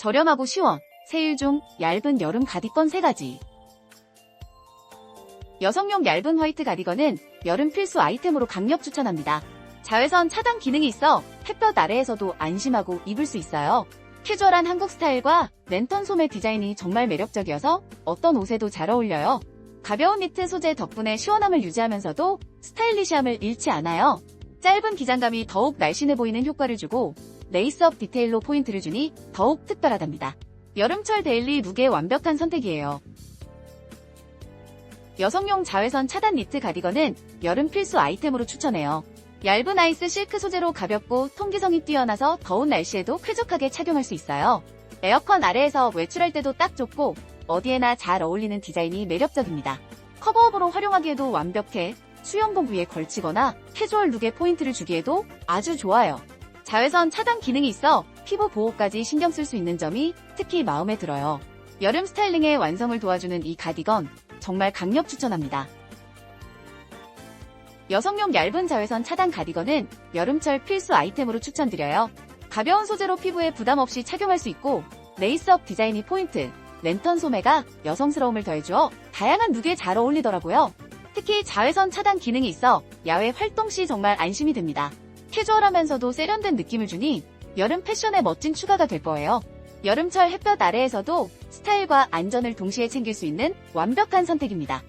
저렴하고 시원, 세일 중 얇은 여름 가디건 3가지. 여성용 얇은 화이트 가디건은 여름 필수 아이템으로 강력 추천합니다. 자외선 차단 기능이 있어 햇볕 아래에서도 안심하고 입을 수 있어요. 캐주얼한 한국 스타일과 랜턴 소매 디자인이 정말 매력적이어서 어떤 옷에도 잘 어울려요. 가벼운 니트 소재 덕분에 시원함을 유지하면서도 스타일리시함을 잃지 않아요. 짧은 기장감이 더욱 날씬해 보이는 효과를 주고 레이스업 디테일로 포인트를 주니 더욱 특별하답니다. 여름철 데일리 룩의 완벽한 선택이에요. 여성용 자외선 차단 니트 가디건은 여름 필수 아이템으로 추천해요. 얇은 아이스 실크 소재로 가볍고 통기성이 뛰어나서 더운 날씨에도 쾌적하게 착용할 수 있어요. 에어컨 아래에서 외출할 때도 딱 좋고 어디에나 잘 어울리는 디자인이 매력적입니다. 커버업으로 활용하기에도 완벽해 수영복 위에 걸치거나 캐주얼 룩에 포인트를 주기에도 아주 좋아요. 자외선 차단 기능이 있어 피부 보호까지 신경 쓸 수 있는 점이 특히 마음에 들어요. 여름 스타일링의 완성을 도와주는 이 가디건 정말 강력 추천합니다. 여성용 얇은 자외선 차단 가디건은 여름철 필수 아이템으로 추천드려요. 가벼운 소재로 피부에 부담 없이 착용할 수 있고 레이스업 디자인이 포인트, 랜턴 소매가 여성스러움을 더해주어 다양한 룩에 잘 어울리더라고요. 특히 자외선 차단 기능이 있어 야외 활동 시 정말 안심이 됩니다. 캐주얼하면서도 세련된 느낌을 주니 여름 패션의 멋진 추가가 될 거예요. 여름철 햇볕 아래에서도 스타일과 안전을 동시에 챙길 수 있는 완벽한 선택입니다.